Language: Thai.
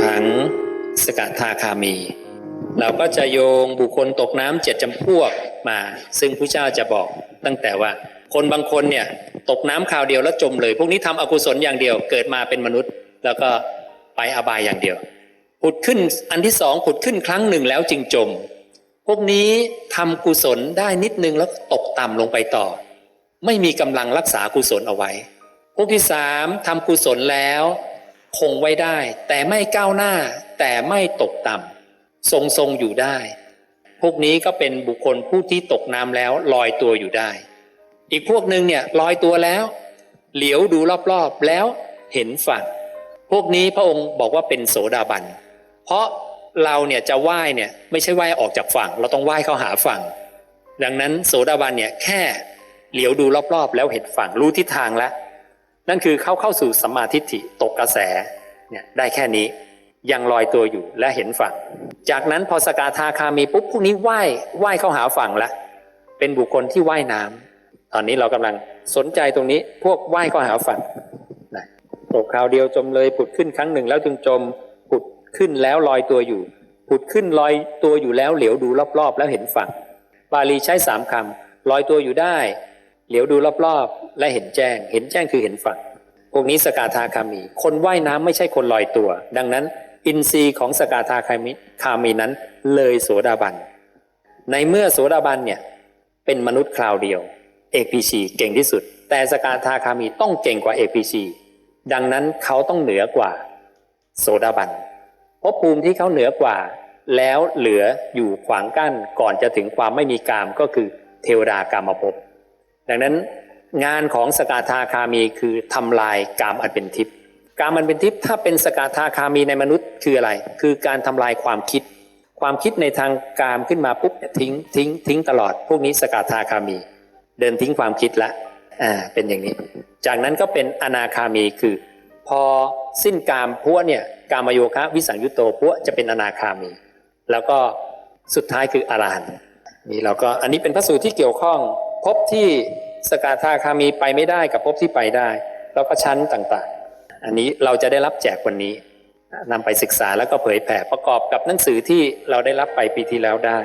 ผังสกทาคามี เราก็จะโยงบุคคลตกน้ำเจ็ดจำพวกมา ซึ่งพระเจ้าจะบอกตั้งแต่ว่าคนบางคนเนี่ยตกน้ำคราวเดียวแล้วจมเลย พวกนี้ทำอกุศลอย่างเดียวเกิดมาเป็นมนุษย์ แล้วก็ไปอบายอย่างเดียว ผุดขึ้นอันที่สองผุดขึ้นครั้งหนึ่งแล้วจึงจม พวกนี้ทำกุศลได้นิดนึงแล้วตกต่ำลงไปต่อ ไม่มีกำลังรักษากุศลเอาไว้ พวกที่สามทำกุศลแล้ว คงไว้ได้ แต่ไม่ก้าวหน้า แต่ไม่ตกต่ำทรงทรงอยู่ได้ พวกนี้ก็เป็นบุคคลผู้ที่ตกน้ำแล้วลอยตัวอยู่ได้ อีกพวกหนึ่งเนี่ยลอยตัวแล้ว เหลียวดูรอบๆแล้วเห็นฝั่ง พวกนี้พระองค์บอกว่าเป็นโสดาบัน เพราะเราเนี่ยจะว่ายเนี่ยไม่ใช่ว่ายออกจากฝั่ง เราต้องว่ายเข้าหาฝั่ง ดังนั้นโสดาบันเนี่ยแค่เหลียวดูรอบๆ แล้วเห็นฝั่งรู้ทิศทางแล้ว นั่นคือเข้าเข้าสู่สัมมาทิฏฐิตกกระแส เนี่ยได้แค่นี้ยังลอยตัวอยู่และเห็นฝั่ง จากนั้นพอสกาทาคามีปุ๊บพวกนี้ว่ายว่ายเข้าหาฝั่งแล้วเป็นบุคคลที่ว่ายน้ำตอนนี้เรากำลังสนใจตรงนี้พวกว่ายเข้าหาฝั่งนะตกคราวเดียวจมเลยผุดขึ้นครั้งหนึ่งแล้วจึงจมผุดขึ้นแล้วลอยตัวอยู่ผุดขึ้นลอยตัวอยู่แล้วเหลียวดูรอบๆ แล้วเห็นฝั่ง บาลีใช้สามคำลอยตัวอยู่ได้ เหลียวดูรอบๆ และเห็นแจ้ง เห็นแจ้งคือเห็นฝั่ง พวกนี้สกาทาคามี คนว่ายน้ำไม่ใช่คนลอยตัว ดังนั้น อินทรีย์ของสกาทาคามีคามีนั้น เลยโสดาบัน ในเมื่อโสดาบันเนี่ยเป็นมนุษย์คราวเดียว เอกพีชีเก่งที่สุด แต่สกาทาคามีต้องเก่งกว่าเอกพีชีดังนั้นเขาต้องเหนือกว่า โสดาบันเพราะภูมิที่เขาเหนือกว่า แล้วเหลืออยู่ขวางกั้นก่อนจะถึงความไม่มีกามก็คือเทวดากามภพดังนั้น งานของสกาทาคามีคือทำลายกามอันเป็นทิพย์กามอันเป็นทิพย์ถ้าเป็นสกาทาคามีในมนุษย์คืออะไร คือการทำลายความคิด ความคิดในทางกามขึ้นมาปุ๊บเนี่ยทิ้งทิ้งทิ้งตลอด พวกนี้สกาทาคามี เดินทิ้งความคิดละอ่าเป็นอย่างนี้ จากนั้นก็เป็นอนาคามีคือ พอสิ้นกามพวกเนี่ยกามโยคะวิสังยุตโตพวกจะเป็นอนาคามี แล้วก็สุดท้ายคืออรหันต์นี่เราก็อันนี้เป็นพระสูตรที่เกี่ยวข้องพบที่ สกาธาคามีไปไม่ได้กับภพที่ไปได้ แล้วก็ชั้นต่างๆ อันนี้เราจะได้รับแจกวันนี้นำไปศึกษาแล้วก็เผยแผ่ประกอบกับหนังสือที่เราได้รับไปปีที่แล้วได้